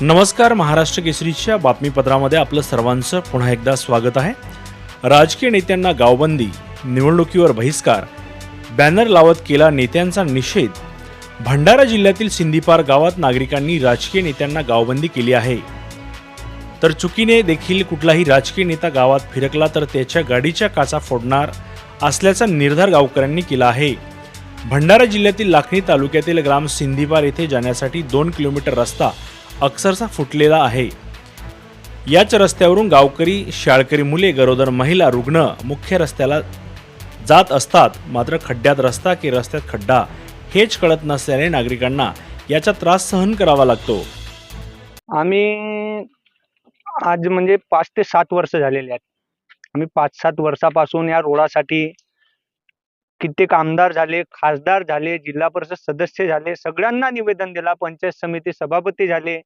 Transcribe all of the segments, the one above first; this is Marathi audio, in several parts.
नमस्कार महाराष्ट्र केसरीच्या बातमीपत्रामध्ये आपलं सर्वांचं पुन्हा एकदा स्वागत आहे. राजकीय नेत्यांना गावबंदी निवडणुकीवर बहिष्कार बॅनर लावत केला नेत्यांचा निषेध. भंडारा जिल्ह्यातील सिंदीपार गावात नागरिकांनी राजकीय नेत्यांना गावबंदी केली आहे. तर चुकीने देखील कुठलाही राजकीय नेता गावात फिरकला तर त्याच्या गाडीच्या काचा फोडणार असल्याचा निर्धार गावकऱ्यांनी केला आहे. भंडारा जिल्ह्यातील लाखणी तालुक्यातील ग्राम सिंदीपार येथे जाण्यासाठी दोन किलोमीटर रस्ता अक्षरशः फुटलेला आहे. याच रस्त्यावरून गावकरी शाळकरी मुले गरोदर महिला रुग्ण मुख्य रस्त्याला जात असतात. मात्र खड्ड्यात रस्ता की रस्त्यात खड्डा हेच कळत नसल्याने नागरिकांना याचा त्रास सहन करावा लागतो. आम्ही आज म्हणजे पाच ते सात वर्ष झालेले आहेत. आम्ही पाच सात वर्षापासून या रोडासाठी कित्येक आमदार झाले खासदार झाले जिल्हा परिषद सदस्य झाले सगळ्यांना निवेदन दिला पंचायत समिती सभापती झाले.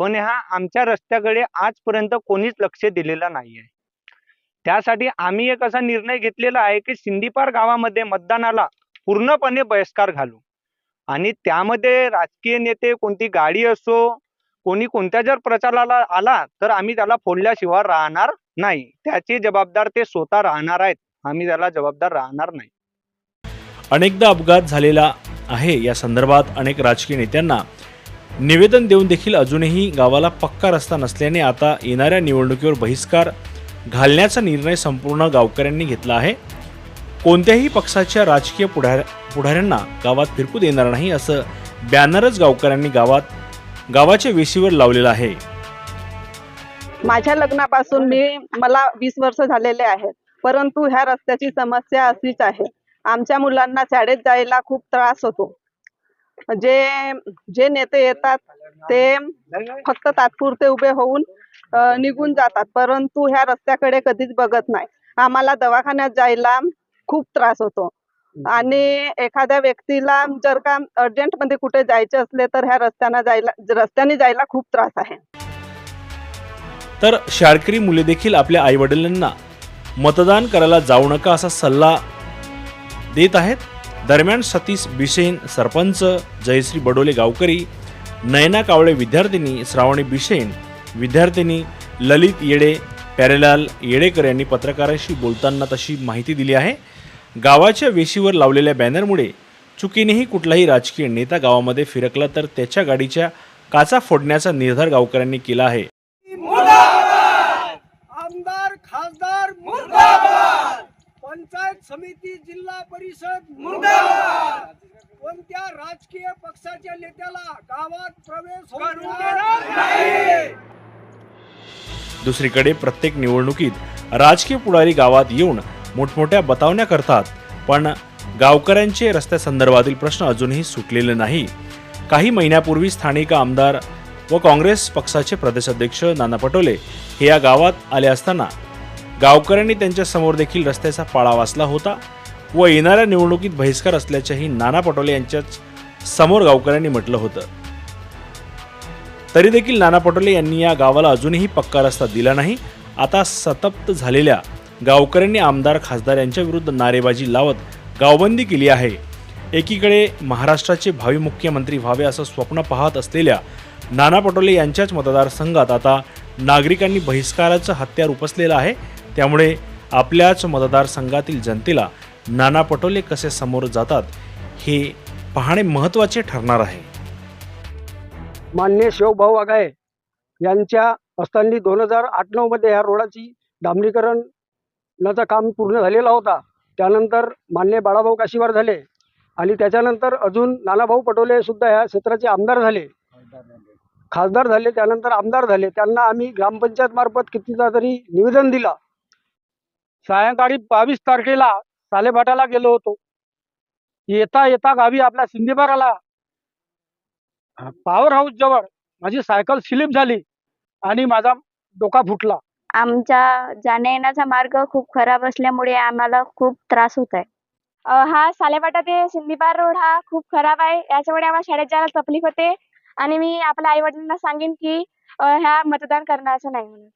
पण ह्या आमच्या रस्त्याकडे आजपर्यंत कोणीच लक्ष दिलेलं नाहीये. त्यासाठी आम्ही एक असा निर्णय घेतलेला आहे की सिंदीपार गावामध्ये मतदानाला पूर्णपणे बहिष्कार घालू. आणि त्यामध्ये राजकीय नेते कोणती गाडी असो कोणी कोणत्या जर प्रचाराला आला तर आम्ही त्याला फोडल्याशिवाय राहणार नाही. त्याचे जबाबदार ते स्वतः राहणार आहेत. आम्ही त्याला जबाबदार राहणार नाही. अनेकदा अपघात झालेला आहे. या संदर्भात अनेक राजकीय नेत्यांना निवेदन देऊन देखील अजूनही गावाला पक्का रस्ता नसल्याने आता येणाऱ्या निवडणुकीवर बहिष्कार घालण्याचा निर्णय संपूर्ण गावकऱ्यांनी घेतला आहे. कोणत्याही पक्षाच्या राजकीय पुढाऱ्या पुढाऱ्यांना गावात फिरकू देणार नाही असं बॅनरच गावकऱ्यांनी गावात गावाच्या वेशीवर लावलेलं आहे. माझ्या लग्नापासून मी मला वीस वर्ष झालेले आहेत. परंतु ह्या रस्त्याची समस्या अशीच आहे. आमच्या मुलांना शाळेत जायला खूप त्रास होतो. जे जे नेते येतात ते फक्त तात्पुरते उभे होऊन निघून जातात. परंतु ह्या रस्त्याकडे कधीच बघत नाही. आम्हाला दवाखान्यात जायला खूप त्रास होतो. आणि एखाद्या व्यक्तीला जर का अर्जंटमध्ये कुठे जायचे असले तर ह्या रस्त्याने जायला रस्त्याने जायला खूप त्रास आहे. तर शाळकरी मुले देखील आपल्या आईवडिलांना मतदान करायला जाऊ नका असा सल्ला देत आहेत. दरम्यान सतीश बिशेन सरपंच जयश्री बडोले गावकरी नयना कावळे विद्यार्थिनी श्रावणी बिशेन विद्यार्थिनी ललित येडे प्यारेलाल येडेकर यांनी पत्रकारांशी बोलताना तशी माहिती दिली आहे. गावाच्या वेशीवर लावलेल्या बॅनरमुळे चुकीनेही कुठलाही राजकीय नेता गावामध्ये फिरकला तर त्याच्या गाडीच्या काचा फोडण्याचा निर्धार गावकऱ्यांनी केला आहे आमदार खासदार मुर्दाबाद पंचायत समिती जिल्हा परिषद कोणत्या राजकीय पक्षाच्या नेत्याला गावात प्रवेश दुसरीकडे प्रत्येक निवडणुकीत राजकीय पुढारी गावात येऊन मोठमोठ्या बतावण्या करतात. पण गावकऱ्यांचे रस्त्यासंदर्भातील प्रश्न अजूनही सुटलेले नाही. काही महिन्यापूर्वी स्थानिक आमदार व काँग्रेस पक्षाचे प्रदेशाध्यक्ष नाना पटोले हे या गावात आले असताना गावकऱ्यांनी त्यांच्यासमोर देखील रस्त्याचा पाळा वाचला होता व येणाऱ्या निवडणुकीत बहिष्कार असल्याचेही नाना पटोले यांच्याच समोर गावकऱ्यांनी म्हटलं होतं. तरी देखील नाना पटोले यांनी या गावाला अजूनही पक्का रस्ता दिला नाही. आता सतप्त झालेल्या गावकऱ्यांनी आमदार खासदार यांच्या विरुद्ध नारेबाजी लावत गावबंदी केली आहे. एकीकडे महाराष्ट्राचे भावी मुख्यमंत्री व्हावे असं स्वप्न पाहत असलेल्या नाना पटोले यांच्याच मतदारसंघात आता नागरिकांनी बहिष्काराचं हत्यार उपसलेलं आहे. त्यामुळे आपल्याच मतदारसंघातील जनतेला नाना पटोले कसे समोर जातात हे पाहणे महत्त्वाचे ठरणार आहे. मान्य शिवभाऊ आगाय यांच्या असताना दोन हजार आठ नऊ मध्ये ह्या रोडाची डांबरीकरणाचं काम पूर्ण झालेला होता. त्यानंतर मान्य बाळाभाऊ काशीवार झाले आणि त्याच्यानंतर अजून नानाभाऊ पटोले सुद्धा ह्या क्षेत्राचे आमदार झाले. खासदार झाले त्यानंतर आमदार झाले. त्यांना आम्ही ग्रामपंचायत मार्फत कितीदा तरी निवेदन दिला. सायंकाळी बावीस तारखेला सालेभाटाला गेलो होतो. येता येता गावी आपल्या सिंदीबाराला पॉवर हाऊस जवळ माझी सायकल स्लिप झाली आणि माझा डोका फुटला. आमच्या जाण्या येण्याचा मार्ग खूप खराब असल्यामुळे आम्हाला खूप त्रास होत आहे हा सालेपाटा ते सिंदीपार रोड हा खूप खराब आहे. याच्यामुळे आम्हाला शाळेत जायला तकलीफ होते आणि मी आपल्या आई वडिलांना सांगेन की ह्या मतदान करण्याचं नाही म्हणून.